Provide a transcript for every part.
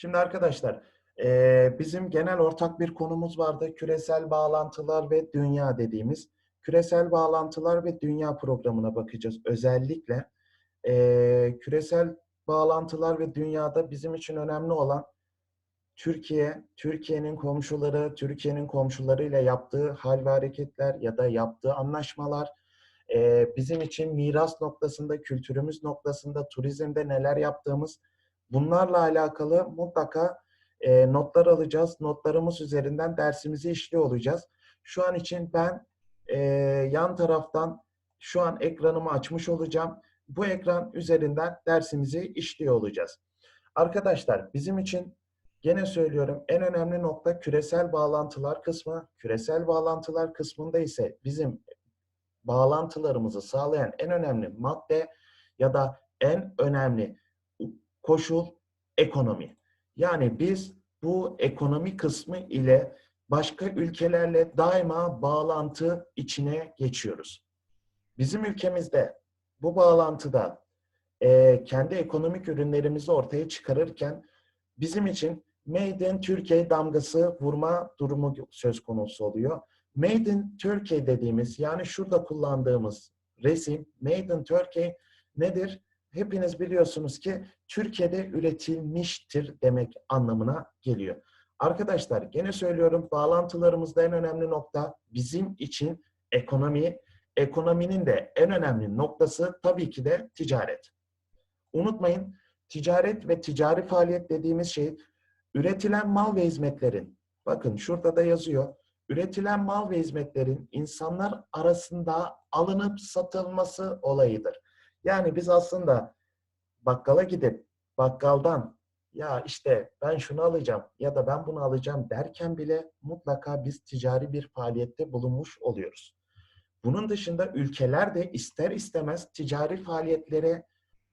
Şimdi arkadaşlar, eee, bizim genel ortak bir konumuz vardı. Küresel bağlantılar ve dünya dediğimiz. Küresel bağlantılar ve dünya programına bakacağız. Özellikle eee, küresel bağlantılar ve dünyada bizim için önemli olan Türkiye, Türkiye'nin komşuları, Türkiye'nin komşularıyla yaptığı hal ve hareketler ya da yaptığı anlaşmalar, eee, bizim için miras noktasında, kültürümüz noktasında, turizmde neler yaptığımız, bunlarla alakalı mutlaka eee, notlar alacağız. Notlarımız üzerinden dersimizi işliyor olacağız. Şu an için ben eee, yan taraftan şu an ekranımı açmış olacağım. Bu ekran üzerinden dersimizi işliyor olacağız. Arkadaşlar bizim için Gene söylüyorum en önemli nokta küresel bağlantılar kısmı. Küresel bağlantılar kısmında ise bizim bağlantılarımızı sağlayan en önemli madde ya da en önemli koşul ekonomi. Yani biz bu ekonomi kısmı ile başka ülkelerle daima bağlantı içine geçiyoruz. Bizim ülkemizde bu bağlantıda eee, kendi ekonomik ürünlerimizi ortaya çıkarırken bizim için Made in Türkiye damgası vurma durumu söz konusu oluyor. Made in Turkey dediğimiz yani şurada kullandığımız resim Made in Turkey nedir? Hepiniz biliyorsunuz ki Türkiye'de üretilmiştir demek anlamına geliyor. Arkadaşlar gene söylüyorum bağlantılarımızda en önemli nokta bizim için ekonomi. Ekonominin de en önemli noktası tabii ki de ticaret. Unutmayın ticaret ve ticari faaliyet dediğimiz şey üretilen mal ve hizmetlerin bakın şurada da yazıyor. Üretilen mal ve hizmetlerin insanlar arasında alınıp satılması olayıdır. Yani biz aslında bakkala gidip bakkaldan ya işte ben şunu alacağım ya da ben bunu alacağım derken bile mutlaka biz ticari bir faaliyette bulunmuş oluyoruz. Bunun dışında ülkeler de ister istemez ticari faaliyetlere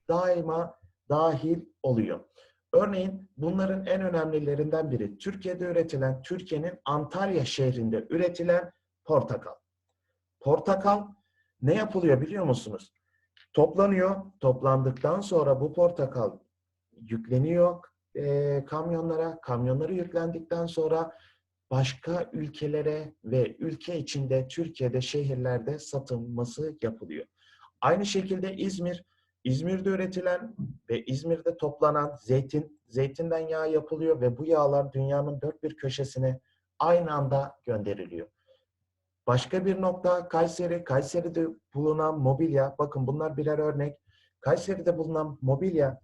daima dahil oluyor. Örneğin bunların en önemlilerinden biri Türkiye'de üretilen, Türkiye'nin Antalya şehrinde üretilen portakal. Portakal ne yapılıyor biliyor musunuz? Toplanıyor, toplandıktan sonra bu portakal yükleniyor e, kamyonlara, kamyonları yüklendikten sonra başka ülkelere ve ülke içinde Türkiye'de şehirlerde satılması yapılıyor. Aynı şekilde İzmir İzmir'de üretilen ve İzmir'de toplanan zeytin, zeytinden yağ yapılıyor ve bu yağlar dünyanın dört bir köşesine aynı anda gönderiliyor. Başka bir nokta Kayseri. Kayseri'de bulunan mobilya, bakın bunlar birer örnek. Kayseri'de bulunan mobilya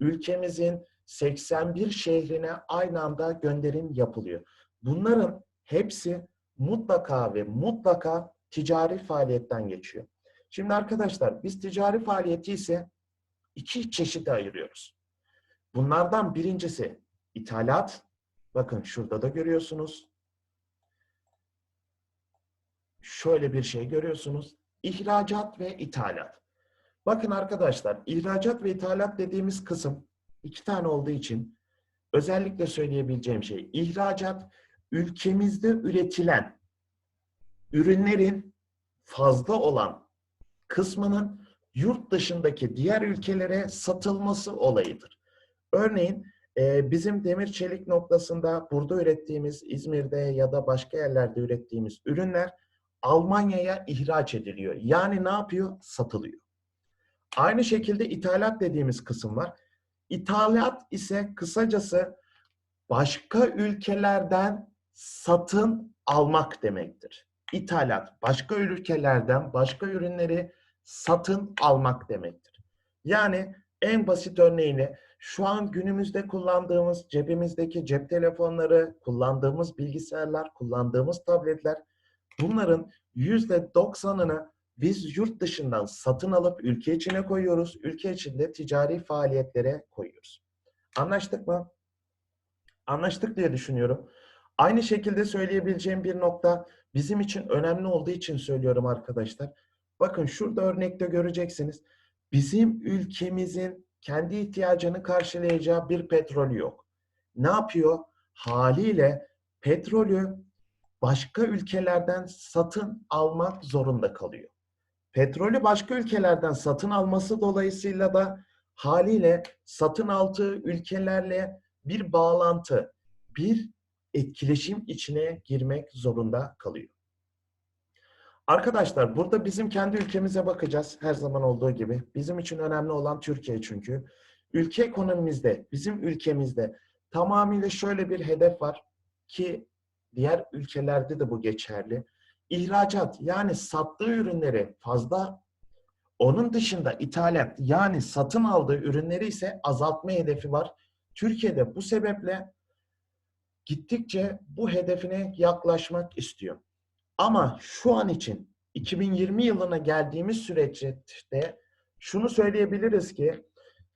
ülkemizin 81 şehrine aynı anda gönderim yapılıyor. Bunların hepsi mutlaka ve mutlaka ticari faaliyetten geçiyor. Şimdi arkadaşlar biz ticari faaliyeti ise iki çeşide ayırıyoruz. Bunlardan birincisi ithalat. Bakın şurada da görüyorsunuz. Şöyle bir şey görüyorsunuz. İhracat ve ithalat. Bakın arkadaşlar ihracat ve ithalat dediğimiz kısım iki tane olduğu için özellikle söyleyebileceğim şey ihracat ülkemizde üretilen ürünlerin fazla olan kısmının yurt dışındaki diğer ülkelere satılması olayıdır. Örneğin e, bizim demir çelik noktasında burada ürettiğimiz İzmir'de ya da başka yerlerde ürettiğimiz ürünler Almanya'ya ihraç ediliyor. Yani ne yapıyor? Satılıyor. Aynı şekilde ithalat dediğimiz kısım var. İthalat ise kısacası başka ülkelerden satın almak demektir. İthalat başka ülkelerden başka ürünleri satın almak demektir. Yani en basit örneğini şu an günümüzde kullandığımız cebimizdeki cep telefonları, kullandığımız bilgisayarlar, kullandığımız tabletler bunların yüzde doksanını biz yurt dışından satın alıp ülke içine koyuyoruz. Ülke içinde ticari faaliyetlere koyuyoruz. Anlaştık mı? Anlaştık diye düşünüyorum. Aynı şekilde söyleyebileceğim bir nokta bizim için önemli olduğu için söylüyorum arkadaşlar. Bakın şurada örnekte göreceksiniz. Bizim ülkemizin kendi ihtiyacını karşılayacağı bir petrolü yok. Ne yapıyor? Haliyle petrolü başka ülkelerden satın almak zorunda kalıyor. Petrolü başka ülkelerden satın alması dolayısıyla da haliyle satın aldığı ülkelerle bir bağlantı, bir etkileşim içine girmek zorunda kalıyor. Arkadaşlar burada bizim kendi ülkemize bakacağız her zaman olduğu gibi. Bizim için önemli olan Türkiye çünkü. Ülke ekonomimizde, bizim ülkemizde tamamıyla şöyle bir hedef var ki diğer ülkelerde de bu geçerli. İhracat yani sattığı ürünleri fazla onun dışında ithalat yani satın aldığı ürünleri ise azaltma hedefi var. Türkiye'de bu sebeple gittikçe bu hedefine yaklaşmak istiyor. Ama şu an için 2020 yılına geldiğimiz süreçte şunu söyleyebiliriz ki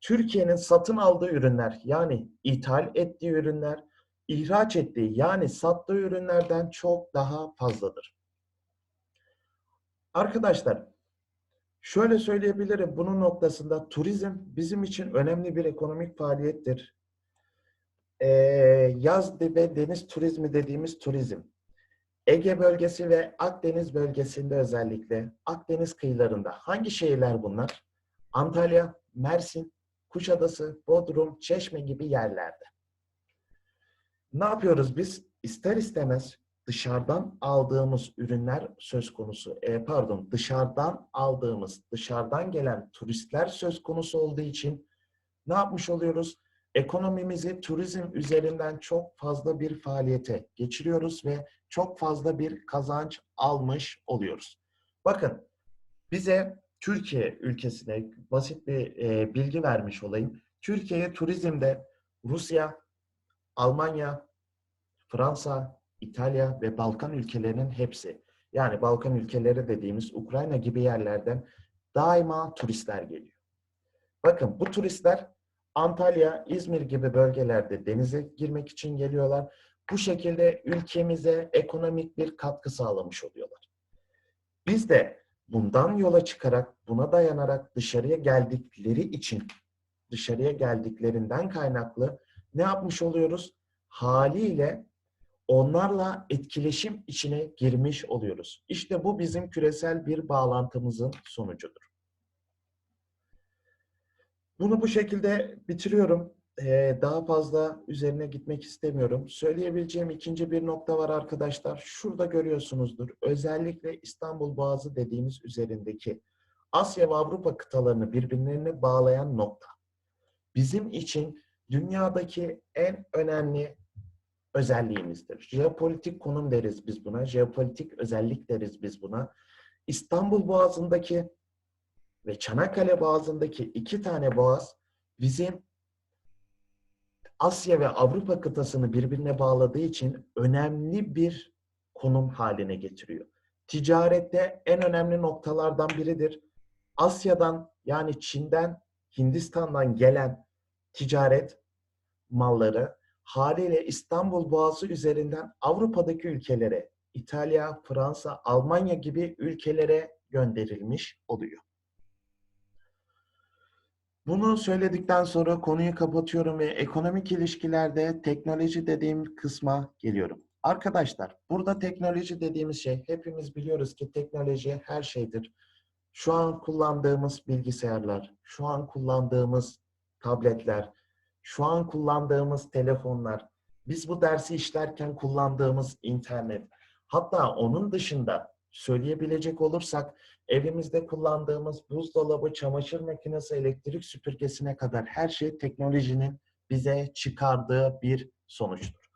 Türkiye'nin satın aldığı ürünler yani ithal ettiği ürünler, ihraç ettiği yani sattığı ürünlerden çok daha fazladır. Arkadaşlar şöyle söyleyebilirim bunun noktasında turizm bizim için önemli bir ekonomik faaliyettir. Ee, yaz ve deniz turizmi dediğimiz turizm Ege bölgesi ve Akdeniz bölgesinde özellikle Akdeniz kıyılarında hangi şehirler bunlar? Antalya, Mersin, Kuşadası, Bodrum, Çeşme gibi yerlerde. Ne yapıyoruz biz? İster istemez dışarıdan aldığımız ürünler söz konusu. E, pardon, dışarıdan aldığımız, dışarıdan gelen turistler söz konusu olduğu için ne yapmış oluyoruz? Ekonomimizi turizm üzerinden çok fazla bir faaliyete geçiriyoruz ve çok fazla bir kazanç almış oluyoruz. Bakın bize Türkiye ülkesine basit bir e, bilgi vermiş olayım. Türkiye'ye turizmde Rusya, Almanya, Fransa, İtalya ve Balkan ülkelerinin hepsi yani Balkan ülkeleri dediğimiz Ukrayna gibi yerlerden daima turistler geliyor. Bakın bu turistler Antalya, İzmir gibi bölgelerde denize girmek için geliyorlar. Bu şekilde ülkemize ekonomik bir katkı sağlamış oluyorlar. Biz de bundan yola çıkarak, buna dayanarak dışarıya geldikleri için, dışarıya geldiklerinden kaynaklı ne yapmış oluyoruz? Haliyle onlarla etkileşim içine girmiş oluyoruz. İşte bu bizim küresel bir bağlantımızın sonucudur. Bunu bu şekilde bitiriyorum. Ee, daha fazla üzerine gitmek istemiyorum. Söyleyebileceğim ikinci bir nokta var arkadaşlar. Şurada görüyorsunuzdur. Özellikle İstanbul Boğazı dediğimiz üzerindeki Asya ve Avrupa kıtalarını birbirlerine bağlayan nokta. Bizim için dünyadaki en önemli özelliğimizdir. Jeopolitik konum deriz biz buna. Jeopolitik özellik deriz biz buna. İstanbul Boğazı'ndaki ve Çanakkale Boğazı'ndaki iki tane boğaz bizim Asya ve Avrupa kıtasını birbirine bağladığı için önemli bir konum haline getiriyor. Ticarette en önemli noktalardan biridir. Asya'dan yani Çin'den, Hindistan'dan gelen ticaret malları haliyle İstanbul Boğazı üzerinden Avrupa'daki ülkelere, İtalya, Fransa, Almanya gibi ülkelere gönderilmiş oluyor. Bunu söyledikten sonra konuyu kapatıyorum ve ekonomik ilişkilerde teknoloji dediğim kısma geliyorum. Arkadaşlar burada teknoloji dediğimiz şey hepimiz biliyoruz ki teknoloji her şeydir. Şu an kullandığımız bilgisayarlar, şu an kullandığımız tabletler, şu an kullandığımız telefonlar, biz bu dersi işlerken kullandığımız internet, hatta onun dışında söyleyebilecek olursak evimizde kullandığımız buzdolabı, çamaşır makinesi, elektrik süpürgesine kadar her şey teknolojinin bize çıkardığı bir sonuçtur.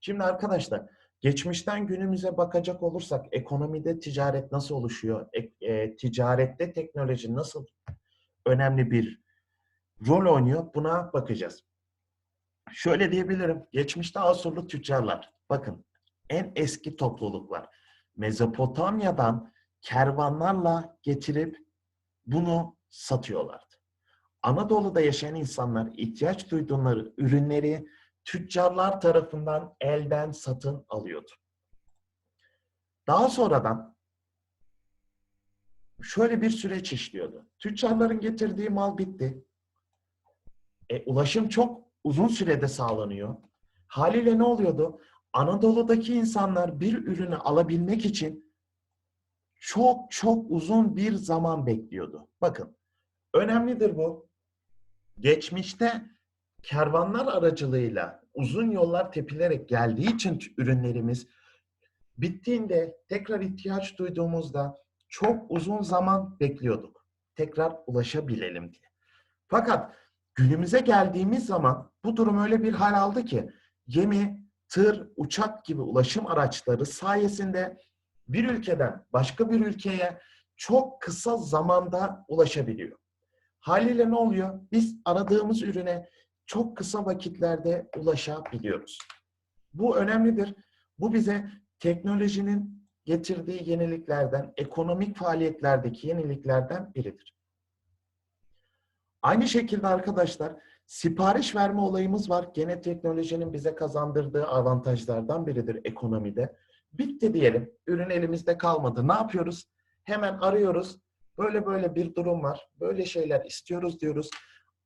Şimdi arkadaşlar geçmişten günümüze bakacak olursak ekonomide ticaret nasıl oluşuyor? E, e, ticarette teknoloji nasıl önemli bir rol oynuyor? Buna bakacağız. Şöyle diyebilirim. Geçmişte Asurlu tüccarlar. Bakın en eski topluluklar. Mezopotamya'dan kervanlarla getirip bunu satıyorlardı. Anadolu'da yaşayan insanlar ihtiyaç duydukları ürünleri tüccarlar tarafından elden satın alıyordu. Daha sonradan şöyle bir süreç işliyordu. Tüccarların getirdiği mal bitti. E, ulaşım çok uzun sürede sağlanıyor. Haliyle ne oluyordu? Anadolu'daki insanlar bir ürünü alabilmek için çok çok uzun bir zaman bekliyordu. Bakın, önemlidir bu. Geçmişte kervanlar aracılığıyla uzun yollar tepilerek geldiği için ürünlerimiz bittiğinde tekrar ihtiyaç duyduğumuzda çok uzun zaman bekliyorduk. Tekrar ulaşabilelim diye. Fakat günümüze geldiğimiz zaman bu durum öyle bir hal aldı ki gemi, tır, uçak gibi ulaşım araçları sayesinde bir ülkeden başka bir ülkeye çok kısa zamanda ulaşabiliyor. Haliyle ne oluyor? Biz aradığımız ürüne çok kısa vakitlerde ulaşabiliyoruz. Bu önemlidir. Bu bize teknolojinin getirdiği yeniliklerden, ekonomik faaliyetlerdeki yeniliklerden biridir. Aynı şekilde arkadaşlar sipariş verme olayımız var. Gene teknolojinin bize kazandırdığı avantajlardan biridir ekonomide. Bitti diyelim. Ürün elimizde kalmadı. Ne yapıyoruz? Hemen arıyoruz. Böyle böyle bir durum var. Böyle şeyler istiyoruz diyoruz.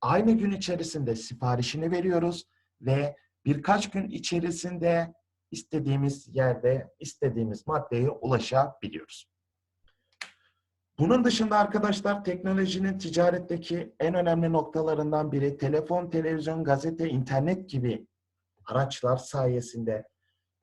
Aynı gün içerisinde siparişini veriyoruz ve birkaç gün içerisinde istediğimiz yerde istediğimiz maddeye ulaşabiliyoruz. Bunun dışında arkadaşlar teknolojinin ticaretteki en önemli noktalarından biri telefon, televizyon, gazete, internet gibi araçlar sayesinde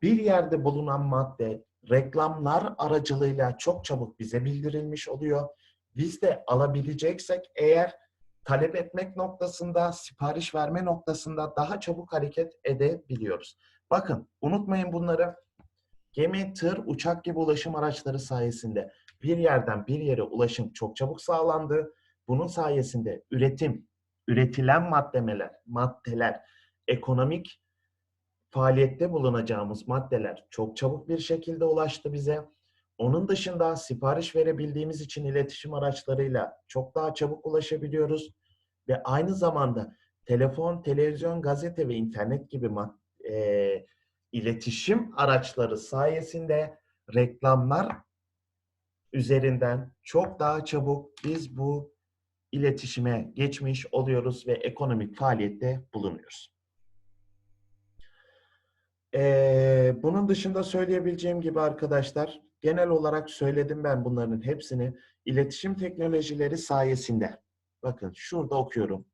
bir yerde bulunan madde reklamlar aracılığıyla çok çabuk bize bildirilmiş oluyor. Biz de alabileceksek eğer talep etmek noktasında, sipariş verme noktasında daha çabuk hareket edebiliyoruz. Bakın unutmayın bunları. Gemi, tır, uçak gibi ulaşım araçları sayesinde bir yerden bir yere ulaşım çok çabuk sağlandı. Bunun sayesinde üretim, üretilen maddeler, maddeler, ekonomik faaliyette bulunacağımız maddeler çok çabuk bir şekilde ulaştı bize. Onun dışında sipariş verebildiğimiz için iletişim araçlarıyla çok daha çabuk ulaşabiliyoruz. Ve aynı zamanda telefon, televizyon, gazete ve internet gibi e, iletişim araçları sayesinde reklamlar üzerinden çok daha çabuk biz bu iletişime geçmiş oluyoruz ve ekonomik faaliyette bulunuyoruz. Ee, bunun dışında söyleyebileceğim gibi arkadaşlar, genel olarak söyledim ben bunların hepsini. iletişim teknolojileri sayesinde, bakın şurada okuyorum.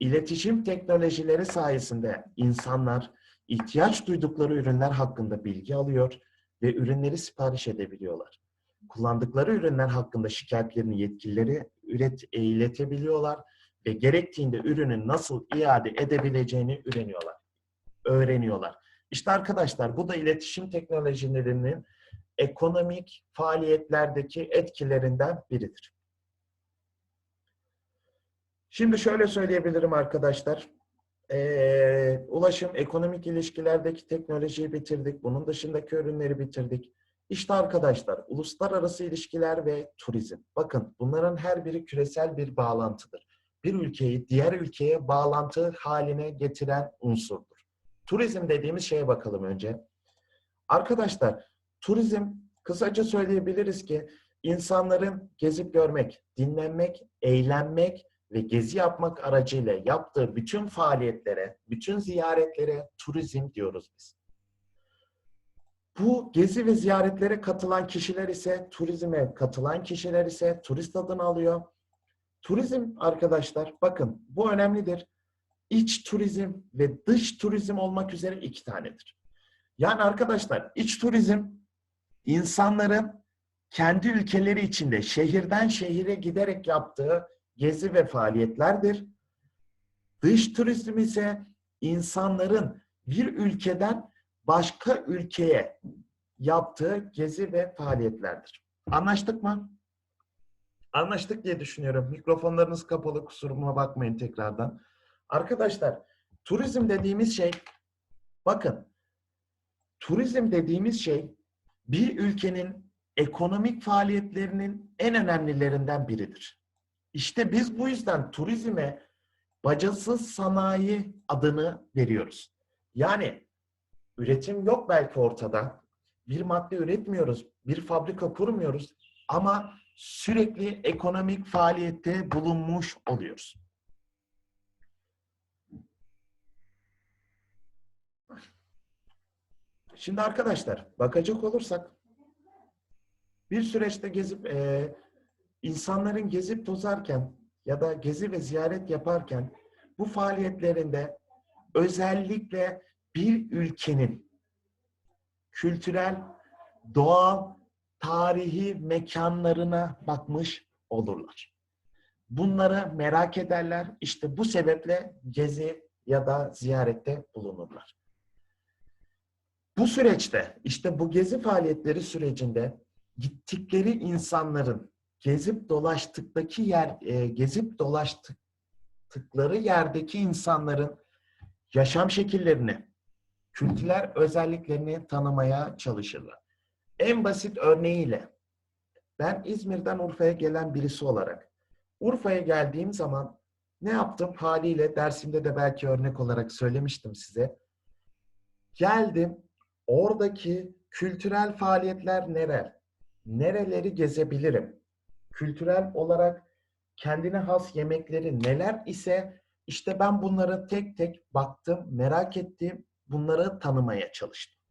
İletişim teknolojileri sayesinde insanlar ihtiyaç duydukları ürünler hakkında bilgi alıyor ve ürünleri sipariş edebiliyorlar. Kullandıkları ürünler hakkında şikayetlerini yetkilileri üret, iletebiliyorlar ve gerektiğinde ürünün nasıl iade edebileceğini öğreniyorlar. Öğreniyorlar. İşte arkadaşlar bu da iletişim teknolojilerinin ekonomik faaliyetlerdeki etkilerinden biridir. Şimdi şöyle söyleyebilirim arkadaşlar. Ee, ulaşım, ekonomik ilişkilerdeki teknolojiyi bitirdik. Bunun dışındaki ürünleri bitirdik. İşte arkadaşlar, uluslararası ilişkiler ve turizm. Bakın bunların her biri küresel bir bağlantıdır. Bir ülkeyi diğer ülkeye bağlantı haline getiren unsurdur. Turizm dediğimiz şeye bakalım önce. Arkadaşlar, turizm kısaca söyleyebiliriz ki insanların gezip görmek, dinlenmek, eğlenmek ve gezi yapmak aracıyla yaptığı bütün faaliyetlere, bütün ziyaretlere turizm diyoruz biz. Bu gezi ve ziyaretlere katılan kişiler ise turizme katılan kişiler ise turist adını alıyor. Turizm arkadaşlar bakın bu önemlidir. İç turizm ve dış turizm olmak üzere iki tanedir. Yani arkadaşlar iç turizm insanların kendi ülkeleri içinde şehirden şehire giderek yaptığı gezi ve faaliyetlerdir. Dış turizm ise insanların bir ülkeden başka ülkeye yaptığı gezi ve faaliyetlerdir. Anlaştık mı? Anlaştık diye düşünüyorum. Mikrofonlarınız kapalı kusuruma bakmayın tekrardan. Arkadaşlar turizm dediğimiz şey bakın turizm dediğimiz şey bir ülkenin ekonomik faaliyetlerinin en önemlilerinden biridir. İşte biz bu yüzden turizme bacasız sanayi adını veriyoruz. Yani üretim yok belki ortada. Bir madde üretmiyoruz, bir fabrika kurmuyoruz ama sürekli ekonomik faaliyette bulunmuş oluyoruz. Şimdi arkadaşlar bakacak olursak bir süreçte gezip e, insanların gezip tozarken ya da gezi ve ziyaret yaparken bu faaliyetlerinde özellikle bir ülkenin kültürel, doğal, tarihi mekanlarına bakmış olurlar. Bunları merak ederler. İşte bu sebeple gezi ya da ziyarette bulunurlar. Bu süreçte işte bu gezi faaliyetleri sürecinde gittikleri insanların gezip dolaştıktaki yer e, gezip dolaştıkları yerdeki insanların yaşam şekillerini, kültürel özelliklerini tanımaya çalışırlar. En basit örneğiyle ben İzmir'den Urfa'ya gelen birisi olarak Urfa'ya geldiğim zaman ne yaptım? Haliyle dersimde de belki örnek olarak söylemiştim size. Geldim, oradaki kültürel faaliyetler neler? Nereleri gezebilirim? Kültürel olarak kendine has yemekleri neler ise işte ben bunları tek tek baktım, merak ettim, bunları tanımaya çalıştım.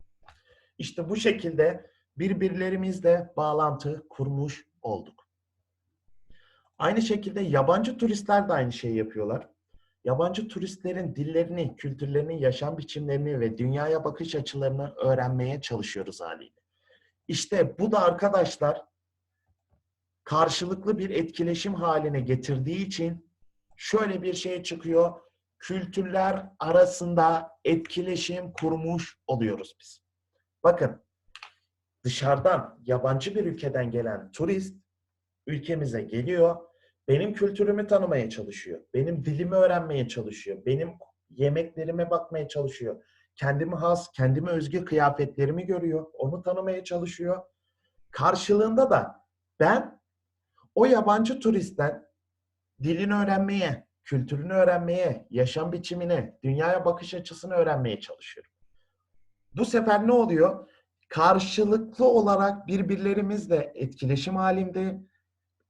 İşte bu şekilde birbirlerimizle bağlantı kurmuş olduk. Aynı şekilde yabancı turistler de aynı şeyi yapıyorlar. Yabancı turistlerin dillerini, kültürlerini, yaşam biçimlerini ve dünyaya bakış açılarını öğrenmeye çalışıyoruz haliyle. İşte bu da arkadaşlar karşılıklı bir etkileşim haline getirdiği için şöyle bir şey çıkıyor. Kültürler arasında etkileşim kurmuş oluyoruz biz. Bakın dışarıdan yabancı bir ülkeden gelen turist ülkemize geliyor. Benim kültürümü tanımaya çalışıyor. Benim dilimi öğrenmeye çalışıyor. Benim yemeklerime bakmaya çalışıyor. Kendime has, kendime özgü kıyafetlerimi görüyor. Onu tanımaya çalışıyor. Karşılığında da ben o yabancı turistten dilini öğrenmeye, kültürünü öğrenmeye, yaşam biçimini, dünyaya bakış açısını öğrenmeye çalışıyorum. Bu sefer ne oluyor? Karşılıklı olarak birbirlerimizle etkileşim halinde,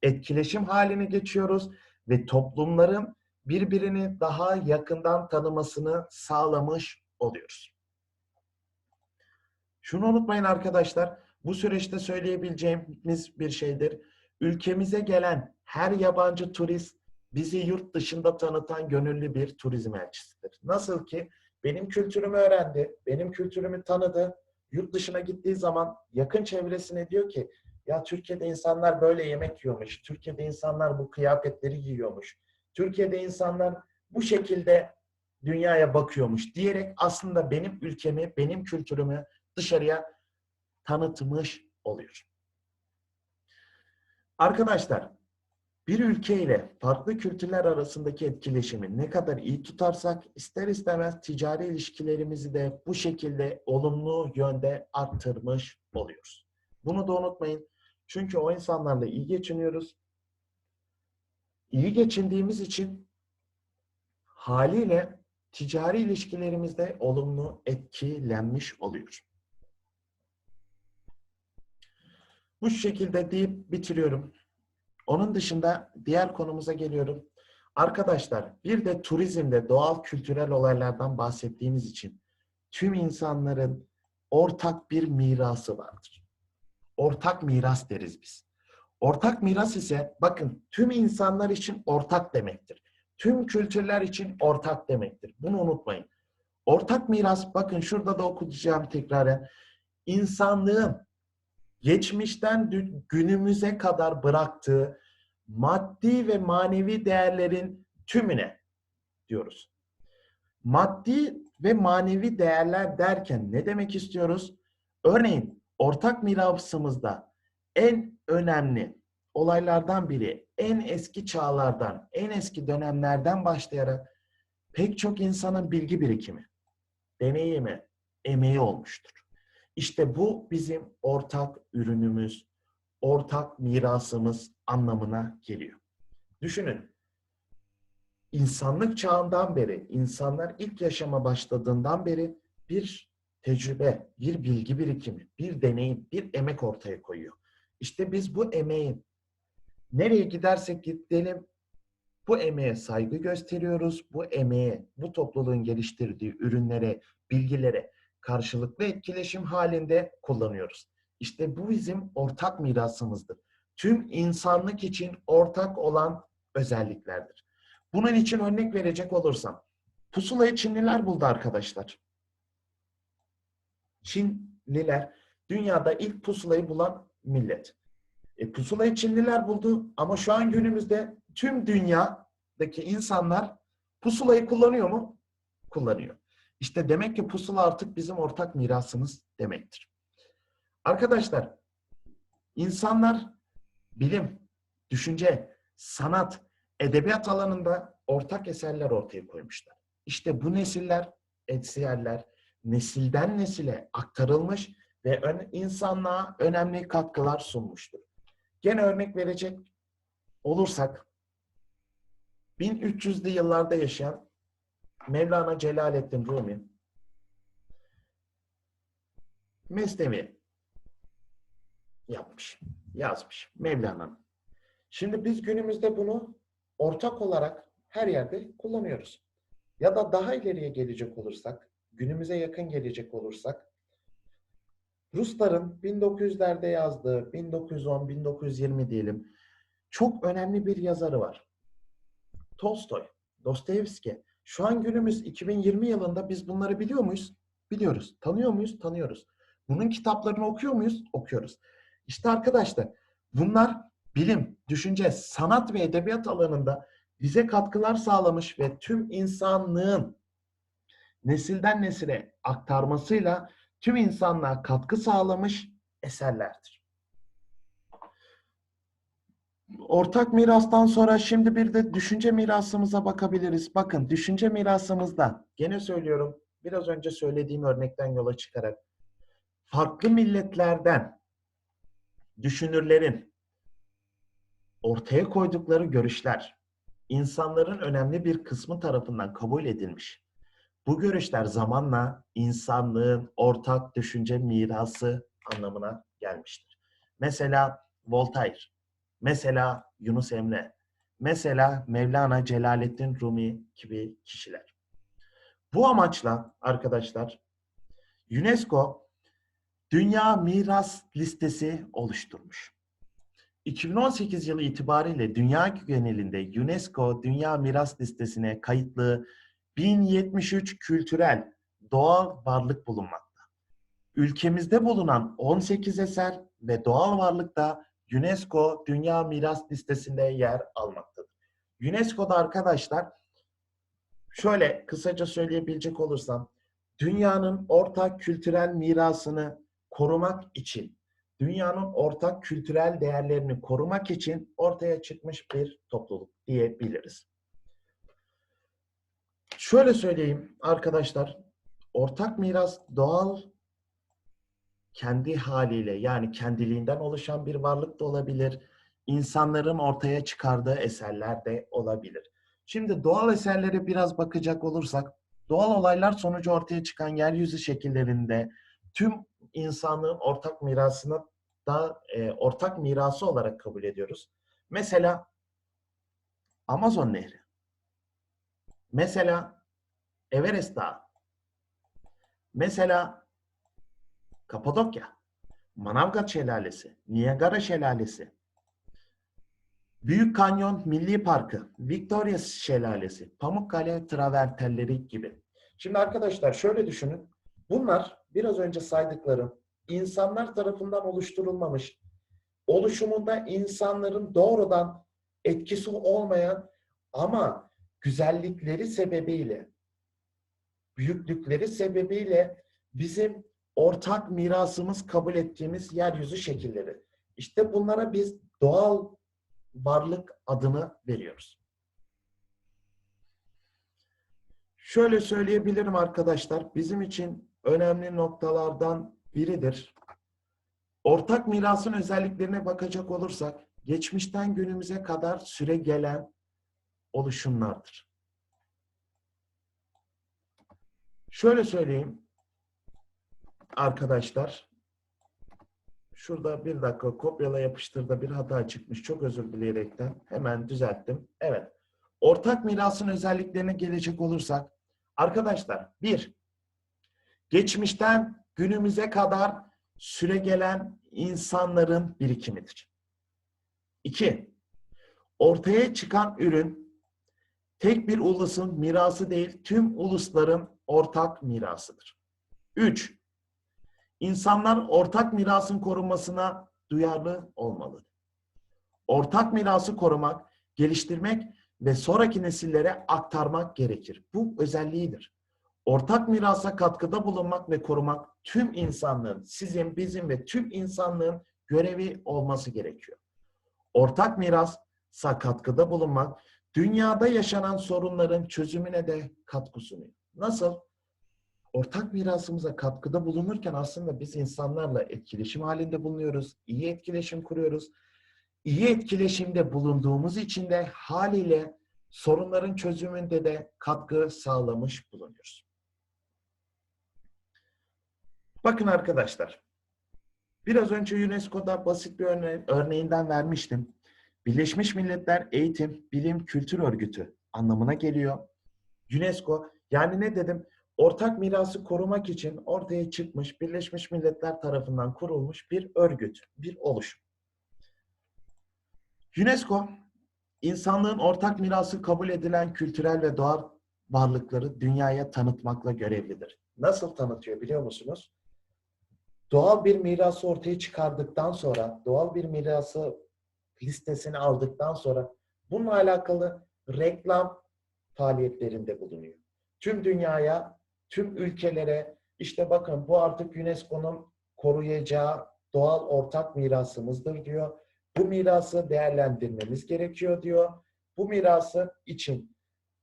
etkileşim haline geçiyoruz ve toplumların birbirini daha yakından tanımasını sağlamış oluyoruz. Şunu unutmayın arkadaşlar, bu süreçte söyleyebileceğimiz bir şeydir. Ülkemize gelen her yabancı turist bizi yurt dışında tanıtan gönüllü bir turizm elçisidir. Nasıl ki benim kültürümü öğrendi, benim kültürümü tanıdı, yurt dışına gittiği zaman yakın çevresine diyor ki ya Türkiye'de insanlar böyle yemek yiyormuş, Türkiye'de insanlar bu kıyafetleri giyiyormuş, Türkiye'de insanlar bu şekilde dünyaya bakıyormuş diyerek aslında benim ülkemi, benim kültürümü dışarıya tanıtmış oluyor. Arkadaşlar, bir ülkeyle farklı kültürler arasındaki etkileşimi ne kadar iyi tutarsak ister istemez ticari ilişkilerimizi de bu şekilde olumlu yönde arttırmış oluyoruz. Bunu da unutmayın. Çünkü o insanlarla iyi geçiniyoruz. İyi geçindiğimiz için haliyle ticari ilişkilerimizde olumlu etkilenmiş oluyor. Bu şekilde deyip bitiriyorum. Onun dışında diğer konumuza geliyorum. Arkadaşlar bir de turizmde doğal kültürel olaylardan bahsettiğimiz için tüm insanların ortak bir mirası vardır. Ortak miras deriz biz. Ortak miras ise bakın tüm insanlar için ortak demektir. Tüm kültürler için ortak demektir. Bunu unutmayın. Ortak miras bakın şurada da okuyacağım tekraren. İnsanlığın geçmişten günümüze kadar bıraktığı maddi ve manevi değerlerin tümüne diyoruz. Maddi ve manevi değerler derken ne demek istiyoruz? Örneğin ortak mirasımızda en önemli olaylardan biri en eski çağlardan, en eski dönemlerden başlayarak pek çok insanın bilgi birikimi, deneyimi, emeği olmuştur. İşte bu bizim ortak ürünümüz, ortak mirasımız anlamına geliyor. Düşünün, insanlık çağından beri, insanlar ilk yaşama başladığından beri bir tecrübe, bir bilgi birikimi, bir deneyim, bir emek ortaya koyuyor. İşte biz bu emeğin nereye gidersek gidelim bu emeğe saygı gösteriyoruz. Bu emeğe, bu topluluğun geliştirdiği ürünlere, bilgilere karşılıklı etkileşim halinde kullanıyoruz. İşte bu bizim ortak mirasımızdır. Tüm insanlık için ortak olan özelliklerdir. Bunun için örnek verecek olursam, pusulayı Çinliler buldu arkadaşlar. Çinliler dünyada ilk pusulayı bulan millet. E, pusulayı Çinliler buldu ama şu an günümüzde tüm dünyadaki insanlar pusulayı kullanıyor mu? Kullanıyor. İşte demek ki pusula artık bizim ortak mirasımız demektir. Arkadaşlar, insanlar bilim, düşünce, sanat, edebiyat alanında ortak eserler ortaya koymuşlar. İşte bu nesiller, eserler nesilden nesile aktarılmış ve insanlığa önemli katkılar sunmuştur. Gene örnek verecek olursak 1300'lü yıllarda yaşayan Mevlana Celaleddin Rumi Mesnevi yapmış, yazmış Mevlana'nın. Şimdi biz günümüzde bunu ortak olarak her yerde kullanıyoruz. Ya da daha ileriye gelecek olursak, günümüze yakın gelecek olursak, Rusların 1900'lerde yazdığı, 1910-1920 diyelim, çok önemli bir yazarı var. Tolstoy, Dostoyevski. Şu an günümüz 2020 yılında biz bunları biliyor muyuz? Biliyoruz. Tanıyor muyuz? Tanıyoruz. Bunun kitaplarını okuyor muyuz? Okuyoruz. İşte arkadaşlar bunlar bilim, düşünce, sanat ve edebiyat alanında bize katkılar sağlamış ve tüm insanlığın nesilden nesile aktarmasıyla tüm insanlığa katkı sağlamış eserlerdir. Ortak mirastan sonra şimdi bir de düşünce mirasımıza bakabiliriz. Bakın düşünce mirasımızda gene söylüyorum biraz önce söylediğim örnekten yola çıkarak farklı milletlerden düşünürlerin ortaya koydukları görüşler insanların önemli bir kısmı tarafından kabul edilmiş. Bu görüşler zamanla insanlığın ortak düşünce mirası anlamına gelmiştir. Mesela Voltaire, mesela Yunus Emre, mesela Mevlana Celaleddin Rumi gibi kişiler. Bu amaçla arkadaşlar UNESCO Dünya Miras Listesi oluşturmuş. 2018 yılı itibariyle dünya genelinde UNESCO Dünya Miras Listesi'ne kayıtlı 1073 kültürel doğal varlık bulunmakta. Ülkemizde bulunan 18 eser ve doğal varlık da UNESCO Dünya Miras Listesi'nde yer almaktadır. UNESCO'da arkadaşlar şöyle kısaca söyleyebilecek olursam dünyanın ortak kültürel mirasını korumak için dünyanın ortak kültürel değerlerini korumak için ortaya çıkmış bir topluluk diyebiliriz. Şöyle söyleyeyim arkadaşlar, ortak miras doğal kendi haliyle yani kendiliğinden oluşan bir varlık da olabilir. İnsanların ortaya çıkardığı eserler de olabilir. Şimdi doğal eserlere biraz bakacak olursak, doğal olaylar sonucu ortaya çıkan yeryüzü şekillerinde tüm insanlığın ortak mirasını da e, ortak mirası olarak kabul ediyoruz. Mesela Amazon Nehri. Mesela Everest Dağı. Mesela Kapadokya, Manavgat Şelalesi, Niagara Şelalesi, Büyük Kanyon Milli Parkı, Victoria Şelalesi, Pamukkale travertenleri gibi. Şimdi arkadaşlar şöyle düşünün. Bunlar biraz önce saydıklarım insanlar tarafından oluşturulmamış, oluşumunda insanların doğrudan etkisi olmayan ama güzellikleri sebebiyle, büyüklükleri sebebiyle bizim ortak mirasımız kabul ettiğimiz yeryüzü şekilleri. İşte bunlara biz doğal varlık adını veriyoruz. Şöyle söyleyebilirim arkadaşlar, bizim için önemli noktalardan biridir. Ortak mirasın özelliklerine bakacak olursak, geçmişten günümüze kadar süre gelen oluşumlardır. Şöyle söyleyeyim arkadaşlar. Şurada bir dakika kopyala yapıştırda bir hata çıkmış. Çok özür dileyerekten hemen düzelttim. Evet. Ortak mirasın özelliklerine gelecek olursak arkadaşlar bir geçmişten günümüze kadar süre gelen insanların birikimidir. İki, ortaya çıkan ürün tek bir ulusun mirası değil, tüm ulusların ortak mirasıdır. 3. İnsanlar ortak mirasın korunmasına duyarlı olmalıdır. Ortak mirası korumak, geliştirmek ve sonraki nesillere aktarmak gerekir. Bu özelliğidir. Ortak mirasa katkıda bulunmak ve korumak tüm insanlığın, sizin, bizim ve tüm insanlığın görevi olması gerekiyor. Ortak mirasa katkıda bulunmak, dünyada yaşanan sorunların çözümüne de katkı sunuyor. Nasıl? Ortak mirasımıza katkıda bulunurken aslında biz insanlarla etkileşim halinde bulunuyoruz, iyi etkileşim kuruyoruz. İyi etkileşimde bulunduğumuz için de haliyle sorunların çözümünde de katkı sağlamış bulunuyoruz. Bakın arkadaşlar, biraz önce UNESCO'da basit bir örne örneğinden vermiştim. Birleşmiş Milletler Eğitim, Bilim, Kültür Örgütü anlamına geliyor. UNESCO, yani ne dedim? Ortak mirası korumak için ortaya çıkmış, Birleşmiş Milletler tarafından kurulmuş bir örgüt, bir oluşum. UNESCO, insanlığın ortak mirası kabul edilen kültürel ve doğal varlıkları dünyaya tanıtmakla görevlidir. Nasıl tanıtıyor biliyor musunuz? Doğal bir mirası ortaya çıkardıktan sonra, doğal bir mirası listesini aldıktan sonra bununla alakalı reklam faaliyetlerinde bulunuyor. Tüm dünyaya, tüm ülkelere işte bakın bu artık UNESCO'nun koruyacağı doğal ortak mirasımızdır diyor. Bu mirası değerlendirmemiz gerekiyor diyor. Bu mirası için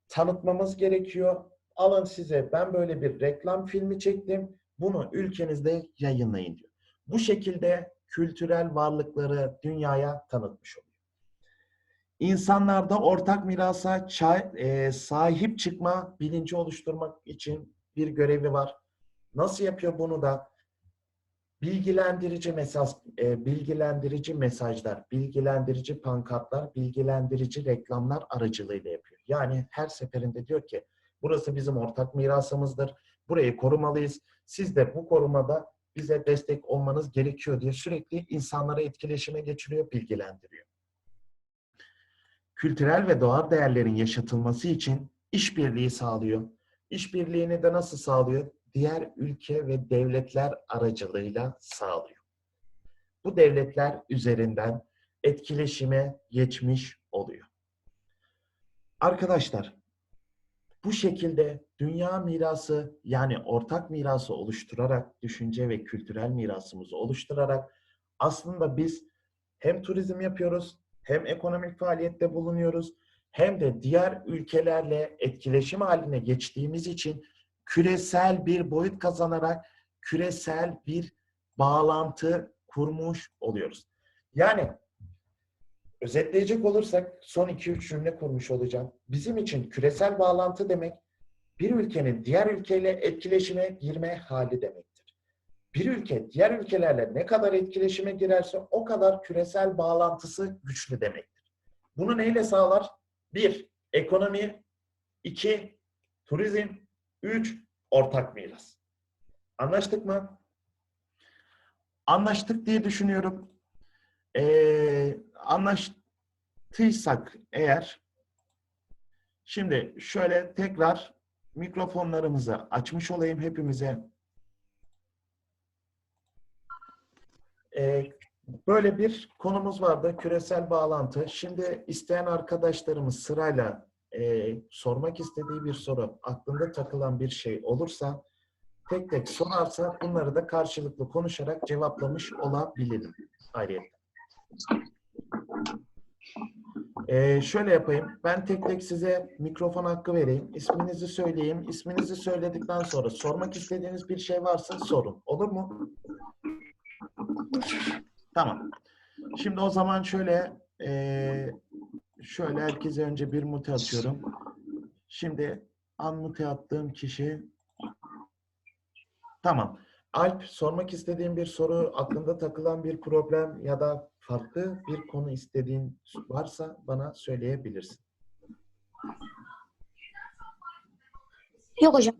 tanıtmamız gerekiyor. Alın size ben böyle bir reklam filmi çektim. Bunu ülkenizde yayınlayın diyor. Bu şekilde kültürel varlıkları dünyaya tanıtmış oluyor. İnsanlarda ortak mirasa e, sahip çıkma bilinci oluşturmak için bir görevi var. Nasıl yapıyor bunu da? Bilgilendirici mesaj, e, bilgilendirici mesajlar, bilgilendirici pankartlar, bilgilendirici reklamlar aracılığıyla yapıyor. Yani her seferinde diyor ki burası bizim ortak mirasımızdır. Burayı korumalıyız. Siz de bu korumada bize destek olmanız gerekiyor diye sürekli insanlara etkileşime geçiriyor, bilgilendiriyor. Kültürel ve doğal değerlerin yaşatılması için işbirliği sağlıyor. İşbirliğini de nasıl sağlıyor? Diğer ülke ve devletler aracılığıyla sağlıyor. Bu devletler üzerinden etkileşime geçmiş oluyor. Arkadaşlar, bu şekilde dünya mirası yani ortak mirası oluşturarak, düşünce ve kültürel mirasımızı oluşturarak aslında biz hem turizm yapıyoruz, hem ekonomik faaliyette bulunuyoruz, hem de diğer ülkelerle etkileşim haline geçtiğimiz için küresel bir boyut kazanarak küresel bir bağlantı kurmuş oluyoruz. Yani özetleyecek olursak son 2-3 cümle kurmuş olacağım. Bizim için küresel bağlantı demek bir ülkenin diğer ülkeyle etkileşime girme hali demektir. Bir ülke diğer ülkelerle ne kadar etkileşime girerse o kadar küresel bağlantısı güçlü demektir. Bunu neyle sağlar? 1. Ekonomi 2. Turizm 3. Ortak miras. Anlaştık mı? Anlaştık diye düşünüyorum. Ee, anlaştıysak eğer şimdi şöyle tekrar mikrofonlarımızı açmış olayım hepimize. Ee, böyle bir konumuz vardı. Küresel bağlantı. Şimdi isteyen arkadaşlarımız sırayla e, sormak istediği bir soru, aklında takılan bir şey olursa tek tek sorarsa bunları da karşılıklı konuşarak cevaplamış olabilirim. Ayrıca. Ee, şöyle yapayım. Ben tek tek size mikrofon hakkı vereyim. İsminizi söyleyeyim. İsminizi söyledikten sonra sormak istediğiniz bir şey varsa sorun. Olur mu? Tamam. Şimdi o zaman şöyle e, şöyle herkese önce bir mute atıyorum. Şimdi unmute attığım kişi tamam. Alp sormak istediğin bir soru, aklında takılan bir problem ya da farklı bir konu istediğin varsa bana söyleyebilirsin. Yok hocam.